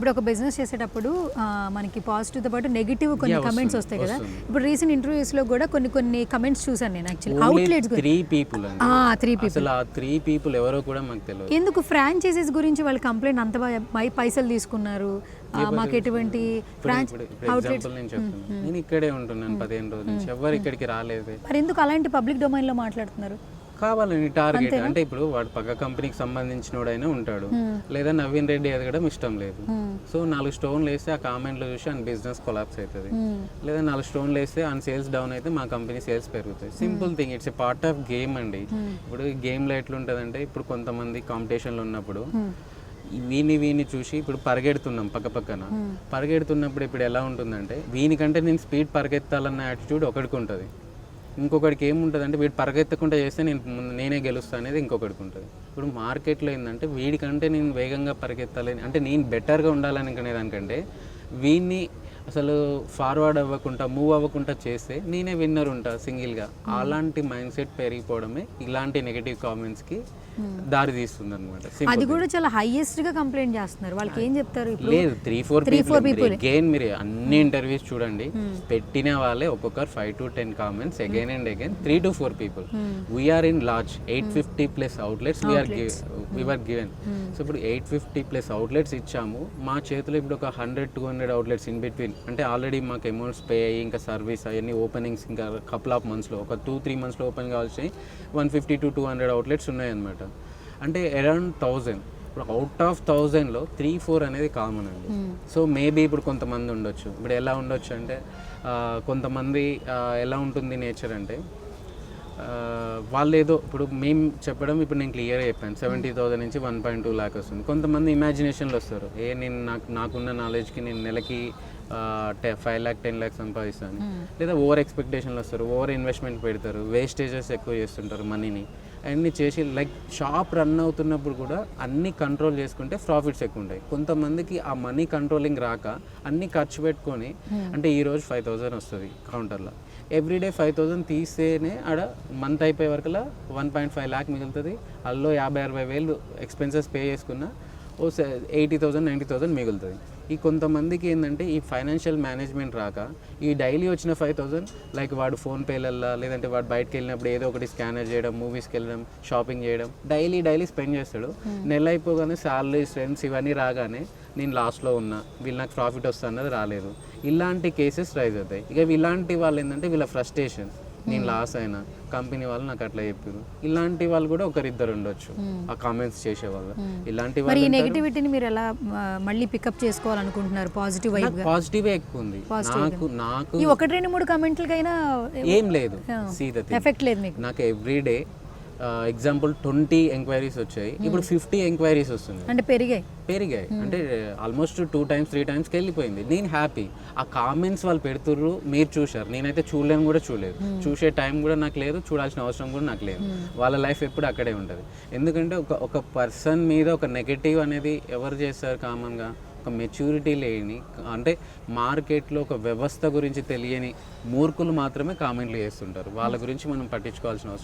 ఇప్పుడు ఒక బిజినెస్ చేసేటప్పుడు మనకి పాజిటివ్తో పాటు నెగిటివ్ కొన్ని కమెంట్స్ వస్తాయి కదా. ఇప్పుడు రీసెంట్ ఇంటర్వ్యూస్లో కూడా కొన్ని కొన్ని కమెంట్స్ చూసాను నేను actually outlets three people three people ఆ త్రీ పీపుల్ ఎవరో కూడా మాకు తెలియదు ఎందుకు ఫ్రాంచైజీస్ గురించి వాళ్ళు కంప్లైంట్ అంత పైసలు తీసుకున్నారు? మాకు ఎటువంటి ఇప్పుడు ఎగ్జాంపుల్ నేను ఇక్కడే ఉంటున్నాను పదిహేను రోజుల నుంచి. ఎవరు ఇక్కడికి రాలేదు. మరి ఎందుకు అలాంటి పబ్లిక్ డొమైన్లో మాట్లాడుతున్నారు? కావాలని టార్గెట్. అంటే ఇప్పుడు వాడు పక్క కంపెనీకి సంబంధించినోడైనా ఉంటాడు. లేదా నవీన్ రెడ్డి ఎదగడం ఇష్టం లేదు. సో నాలుగు స్టోన్లు వేస్తే ఆ కామెంట్లు చూసి ఆయన బిజినెస్ కొలాప్స్ అవుతుంది. లేదా నాలుగు స్టోన్లు వేస్తే ఆయన సేల్స్ డౌన్ అయితే మా కంపెనీ సేల్స్ పెరుగుతాయి simple thing it's a part of game అండి. ఇప్పుడు గేమ్లో ఎట్లుంటుందంటే ఇప్పుడు కొంతమంది కాంపిటీషన్లో ఉన్నప్పుడు వీని వీని చూసి ఇప్పుడు పరిగెడుతున్నాం పక్క పక్కన. పరిగెడుతున్నప్పుడు ఇప్పుడు ఎలా ఉంటుందంటే వీనికంటే నేను స్పీడ్ పరిగెత్తాలన్న యాటిట్యూడ్ ఒకడికి ఉంటుంది. ఇంకొకడికి ఏముంటుంది అంటే వీడు పరిగెత్తకుండా చేస్తే నేను ముందు నేనే గెలుస్తా అనేది ఇంకొకడికి ఉంటుంది. ఇప్పుడు మార్కెట్లో ఏంటంటే వీడికంటే నేను వేగంగా పరిగెత్తాలని. అంటే నేను బెటర్గా ఉండాలనుకునే దానికంటే వీడిని అసలు ఫార్వర్డ్ అవ్వకుండా మూవ్ అవ్వకుండా చేస్తే నేనే విన్నర్ ఉంటా సింగిల్గా. అలాంటి మైండ్ సెట్ పెరిగిపోవడమే ఇలాంటి నెగిటివ్ కామెంట్స్కి దారి తీస్తుంది అనమాట అది కూడా చాలా హైయెస్ట్గా కంప్లైంట్ చేస్తున్నారు. వాళ్ళకి ఏం చెప్తారు లేదు త్రీ ఫోర్ పీపుల్ అగైన్ మీరు అన్ని ఇంటర్వ్యూస్ చూడండి. పెట్టిన వాళ్ళే ఒక్కొక్కరు five to ten comments again and again three to four people we are in large eight fifty plus outlets we are we are given so ఇప్పుడు ఎయిట్ ఫిఫ్టీ ప్లస్ అవుట్లెట్స్ ఇచ్చాము. మా చేతిలో ఇప్పుడు ఒక hundred two hundred outlets in between అంటే already మాకు amounts pay అయ్యి ఇంకా సర్వీస్ అవన్నీ ఓపెనింగ్స్ ఇంకా కపుల్ ఆఫ్ మంత్స్లో ఒక టూ త్రీ మంత్స్లో ఓపెన్ కావాల్సి one fifty to two hundred outlets ఉన్నాయన్నమాట. అంటే అరౌండ్ థౌజండ్ ఇప్పుడు అవుట్ ఆఫ్ థౌజండ్లో త్రీ ఫోర్ అనేది కామన్ అండి. సో మేబీ ఇప్పుడు కొంతమంది ఉండొచ్చు. ఇప్పుడు ఎలా ఉండొచ్చు అంటే కొంతమంది ఎలా ఉంటుంది నేచర్ అంటే వాళ్ళు ఏదో ఇప్పుడు మేము చెప్పడం ఇప్పుడు నేను క్లియర్గా చెప్పాను. సెవెంటీ థౌసండ్ నుంచి వన్ పాయింట్ టూ ల్యాక్ వస్తుంది. కొంతమంది ఇమాజినేషన్లో వస్తారు. ఏ నేను నాకు నాకున్న నాలెడ్జ్కి నేను నెలకి ఫైవ్ ల్యాక్ టెన్ ల్యాక్ సంపాదిస్తాను. లేదా ఓవర్ ఎక్స్పెక్టేషన్లు వస్తారు ఓవర్ ఇన్వెస్ట్మెంట్ పెడతారు వేస్టేజెస్ ఎక్కువ చేస్తుంటారు మనీని అన్నీ చేసి లైక్ షాప్ రన్ అవుతున్నప్పుడు కూడా అన్ని కంట్రోల్ చేసుకుంటే ప్రాఫిట్స్ ఎక్కువ ఉంటాయి. కొంతమందికి ఆ మనీ కంట్రోలింగ్ రాక అన్ని ఖర్చు పెట్టుకొని అంటే ఈ రోజు ఫైవ్ థౌసండ్ వస్తుంది కౌంటర్లో ఎవ్రీడే ఫైవ్ థౌసండ్ తీస్తేనే ఆడ మంత్ అయిపోయే వరకులా వన్ పాయింట్ ఫైవ్ ల్యాక్ మిగులుతుంది. అందులో యాభై అరవై వేలు ఎక్స్పెన్సెస్ పే చేసుకున్నా ఓ ఎయిటీ థౌసండ్ నైంటీ థౌసండ్ మిగులుతుంది. ఈ కొంతమందికి ఏంటంటే ఈ ఫైనాన్షియల్ మేనేజ్మెంట్ రాక ఈ డైలీ వచ్చిన ఫైవ్ థౌసండ్ లైక్ వాడు ఫోన్పేలల్లా లేదంటే వాడు బయటకు వెళ్ళినప్పుడు ఏదో ఒకటి స్కానర్ చేయడం మూవీస్కి వెళ్ళడం షాపింగ్ చేయడం డైలీ డైలీ స్పెండ్ చేస్తాడు. నెల అయిపోగానే శాలరీ ఫ్రెండ్స్ ఇవన్నీ రాగానే నేను లాస్ట్లో ఉన్నా వీళ్ళు నాకు ప్రాఫిట్ వస్తా అన్నది రాలేదు. ఇలాంటి కేసెస్ రైజ్ అవుతాయి. ఇక ఇలాంటి వాళ్ళు ఏంటంటే వీళ్ళ ఫ్రస్ట్రేషన్ నేను లాస్ అయినా కంపెనీ వాళ్ళు నాకు అట్లా చెప్పారు ఇలాంటి వాళ్ళు కూడా ఒకరిద్దరు ఉండొచ్చు. ఆ కామెంట్స్ చేసేవాళ్ళు. ఇలాంటి మరి ఈ వాళ్ళు నెగిటివిటీని మీరు ఎలా మళ్ళీ పికప్ చేసుకోవాలనుకుంటున్నారు పాజిటివ్ పాజిటివ్ ఎక్కువ ఉంది. నాకు నాకు ఒకటి రెండు మూడు కమెంట్లకైనా ఏం లేదు. సీ ద ఎఫెక్ట్ లేదు నాకు ఎవ్రీడే ఎగ్జాంపుల్ ట్వంటీ ఎంక్వైరీస్ వచ్చాయి. ఇప్పుడు ఫిఫ్టీ ఎంక్వైరీస్ వస్తుంది అంటే పెరిగాయి. పెరిగాయి. అంటే ఆల్మోస్ట్ టూ టైమ్స్ త్రీ టైమ్స్కి వెళ్ళిపోయింది నేను హ్యాపీ ఆ కామెంట్స్ వాళ్ళు పెడుతుర్రు మీరు చూశారు. నేనైతే చూడలేను కూడా చూడలేదు. చూసే టైం కూడా నాకు లేదు చూడాల్సిన అవసరం కూడా నాకు లేదు. వాళ్ళ లైఫ్ ఎప్పుడు అక్కడే ఉంటుంది. ఎందుకంటే ఒక ఒక పర్సన్ మీద ఒక నెగటివ్ అనేది ఎవరు చేస్తారు కామన్గా ఒక మెచ్యూరిటీ లేని అంటే మార్కెట్లో ఒక వ్యవస్థ గురించి తెలియని మూర్ఖులు మాత్రమే కామెంట్లు చేస్తుంటారు. వాళ్ళ గురించి మనం పట్టించుకోవాల్సిన అవసరం